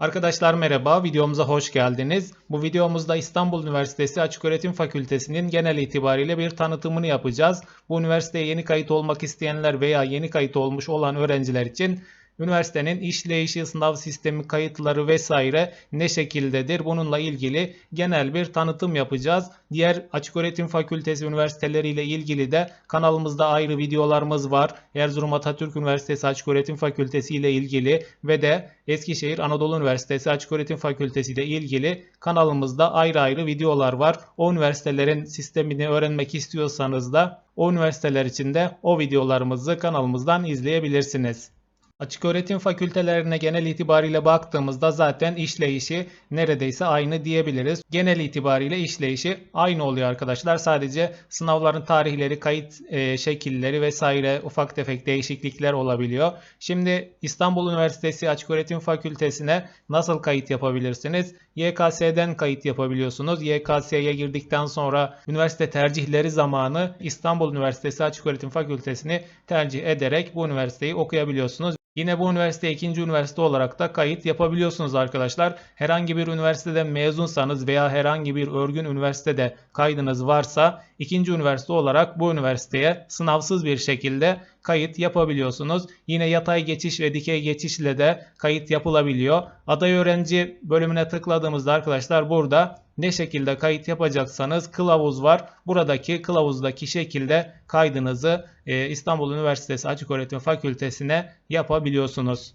Arkadaşlar merhaba, videomuza hoş geldiniz. Bu videomuzda İstanbul Üniversitesi Açıköğretim Fakültesi'nin genel itibariyle bir tanıtımını yapacağız. Bu üniversiteye yeni kayıt olmak isteyenler veya yeni kayıt olmuş olan öğrenciler için üniversitenin işleyişi, sınav sistemi, kayıtları vesaire ne şekildedir? Bununla ilgili genel bir tanıtım yapacağız. Diğer açıköğretim fakültesi üniversiteleriyle ilgili de kanalımızda ayrı videolarımız var. Erzurum Atatürk Üniversitesi Açıköğretim Fakültesi ile ilgili ve de Eskişehir Anadolu Üniversitesi Açıköğretim Fakültesi ile ilgili kanalımızda ayrı ayrı videolar var. O üniversitelerin sistemini öğrenmek istiyorsanız da o üniversiteler için de o videolarımızı kanalımızdan izleyebilirsiniz. Açık öğretim fakültelerine genel itibariyle baktığımızda zaten işleyişi neredeyse aynı diyebiliriz. Genel itibariyle işleyişi aynı oluyor arkadaşlar. Sadece sınavların tarihleri, kayıt e, şekilleri vesaire ufak tefek değişiklikler olabiliyor. Şimdi İstanbul Üniversitesi Açık Öğretim Fakültesine nasıl kayıt yapabilirsiniz? YKS'den kayıt yapabiliyorsunuz. YKS'ye girdikten sonra üniversite tercihleri zamanı İstanbul Üniversitesi Açık Öğretim Fakültesini tercih ederek bu üniversiteyi okuyabiliyorsunuz. Yine bu üniversite ikinci üniversite olarak da kayıt yapabiliyorsunuz arkadaşlar. Herhangi bir üniversiteden mezunsanız veya herhangi bir örgün üniversitede kaydınız varsa ikinci üniversite olarak bu üniversiteye sınavsız bir şekilde kayıt yapabiliyorsunuz. Yine yatay geçiş ve dikey geçişle de kayıt yapılabiliyor. Aday öğrenci bölümüne tıkladığımızda arkadaşlar burada ne şekilde kayıt yapacaksanız kılavuz var. Buradaki kılavuzdaki şekilde kaydınızı e, İstanbul Üniversitesi Açıköğretim Fakültesine yapabiliyorsunuz.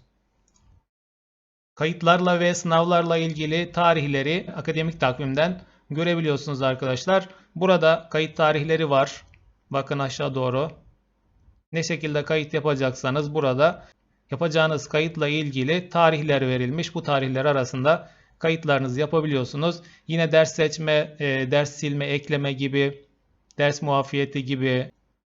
Kayıtlarla ve sınavlarla ilgili tarihleri akademik takvimden görebiliyorsunuz arkadaşlar. Burada kayıt tarihleri var. Bakın aşağı doğru. Ne şekilde kayıt yapacaksanız burada yapacağınız kayıtla ilgili tarihler verilmiş. Bu tarihler arasında kayıtlarınızı yapabiliyorsunuz. Yine ders seçme, e, ders silme, ekleme gibi, ders muafiyeti gibi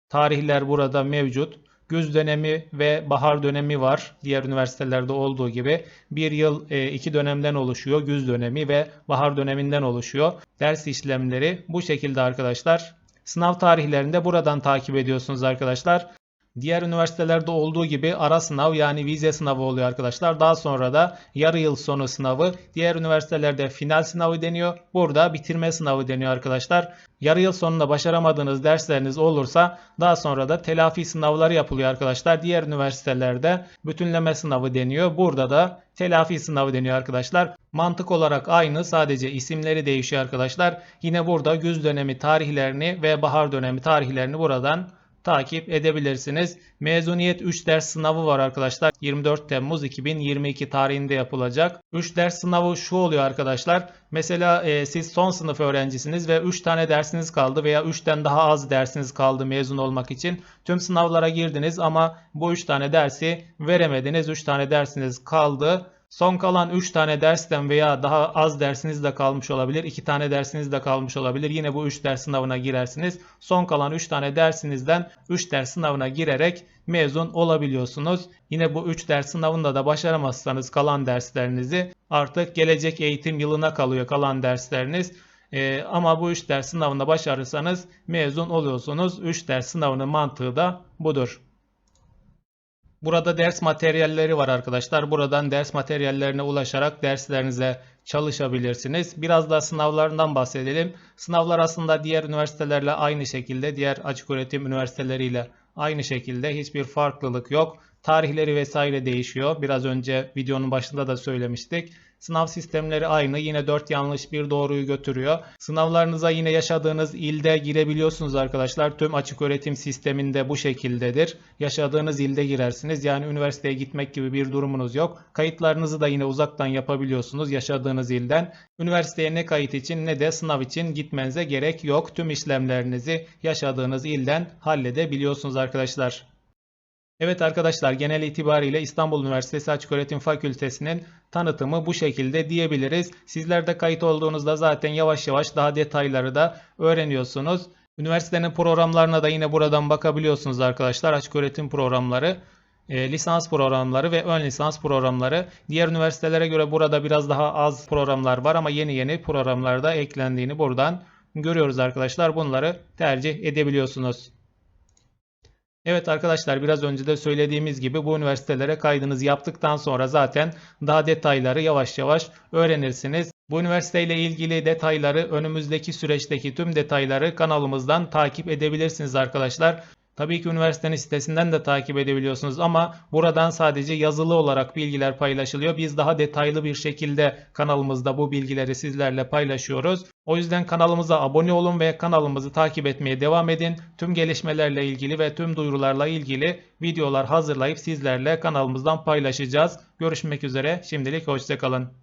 tarihler burada mevcut. Güz dönemi ve bahar dönemi var. Diğer üniversitelerde olduğu gibi bir yıl e, iki dönemden oluşuyor. Güz dönemi ve bahar döneminden oluşuyor. Ders işlemleri bu şekilde arkadaşlar. Sınav tarihlerini de buradan takip ediyorsunuz arkadaşlar. Diğer üniversitelerde olduğu gibi ara sınav yani vize sınavı oluyor arkadaşlar. Daha sonra da yarı yıl sonu sınavı. Diğer üniversitelerde final sınavı deniyor. Burada bitirme sınavı deniyor arkadaşlar. Yarı yıl sonunda başaramadığınız dersleriniz olursa daha sonra da telafi sınavları yapılıyor arkadaşlar. Diğer üniversitelerde bütünleme sınavı deniyor. Burada da telafi sınavı deniyor arkadaşlar. Mantık olarak aynı sadece isimleri değişiyor arkadaşlar. Yine burada güz dönemi tarihlerini ve bahar dönemi tarihlerini buradan takip edebilirsiniz. Mezuniyet 3 ders sınavı var arkadaşlar. 24 Temmuz 2022 tarihinde yapılacak. 3 ders sınavı şu oluyor arkadaşlar. Mesela e, siz son sınıf öğrencisiniz ve 3 tane dersiniz kaldı veya 3'ten daha az dersiniz kaldı mezun olmak için. Tüm sınavlara girdiniz ama bu 3 tane dersi veremediniz. 3 tane dersiniz kaldı. Son kalan 3 tane dersten veya daha az dersiniz de kalmış olabilir. 2 tane dersiniz de kalmış olabilir. Yine bu 3 ders sınavına girersiniz. Son kalan 3 tane dersinizden 3 ders sınavına girerek mezun olabiliyorsunuz. Yine bu 3 ders sınavında da başaramazsanız kalan derslerinizi artık gelecek eğitim yılına kalıyor kalan dersleriniz. Ee, ama bu 3 ders sınavında başarırsanız mezun oluyorsunuz. 3 ders sınavının mantığı da budur. Burada ders materyalleri var arkadaşlar. Buradan ders materyallerine ulaşarak derslerinize çalışabilirsiniz. Biraz da sınavlarından bahsedelim. Sınavlar aslında diğer üniversitelerle aynı şekilde, diğer açık öğretim üniversiteleriyle aynı şekilde hiçbir farklılık yok. Tarihleri vesaire değişiyor. Biraz önce videonun başında da söylemiştik. Sınav sistemleri aynı. Yine 4 yanlış bir doğruyu götürüyor. Sınavlarınıza yine yaşadığınız ilde girebiliyorsunuz arkadaşlar. Tüm açık öğretim sisteminde bu şekildedir. Yaşadığınız ilde girersiniz. Yani üniversiteye gitmek gibi bir durumunuz yok. Kayıtlarınızı da yine uzaktan yapabiliyorsunuz yaşadığınız ilden. Üniversiteye ne kayıt için ne de sınav için gitmenize gerek yok. Tüm işlemlerinizi yaşadığınız ilden halledebiliyorsunuz arkadaşlar. Evet arkadaşlar genel itibariyle İstanbul Üniversitesi Açıköğretim Fakültesi'nin tanıtımı bu şekilde diyebiliriz. Sizler de kayıt olduğunuzda zaten yavaş yavaş daha detayları da öğreniyorsunuz. Üniversitenin programlarına da yine buradan bakabiliyorsunuz arkadaşlar. Açıköğretim programları, e, lisans programları ve ön lisans programları. Diğer üniversitelere göre burada biraz daha az programlar var ama yeni yeni programlar da eklendiğini buradan görüyoruz arkadaşlar. Bunları tercih edebiliyorsunuz. Evet arkadaşlar biraz önce de söylediğimiz gibi bu üniversitelere kaydınızı yaptıktan sonra zaten daha detayları yavaş yavaş öğrenirsiniz. Bu üniversiteyle ilgili detayları önümüzdeki süreçteki tüm detayları kanalımızdan takip edebilirsiniz arkadaşlar. Tabii ki üniversitenin sitesinden de takip edebiliyorsunuz ama buradan sadece yazılı olarak bilgiler paylaşılıyor. Biz daha detaylı bir şekilde kanalımızda bu bilgileri sizlerle paylaşıyoruz. O yüzden kanalımıza abone olun ve kanalımızı takip etmeye devam edin. Tüm gelişmelerle ilgili ve tüm duyurularla ilgili videolar hazırlayıp sizlerle kanalımızdan paylaşacağız. Görüşmek üzere. Şimdilik hoşçakalın.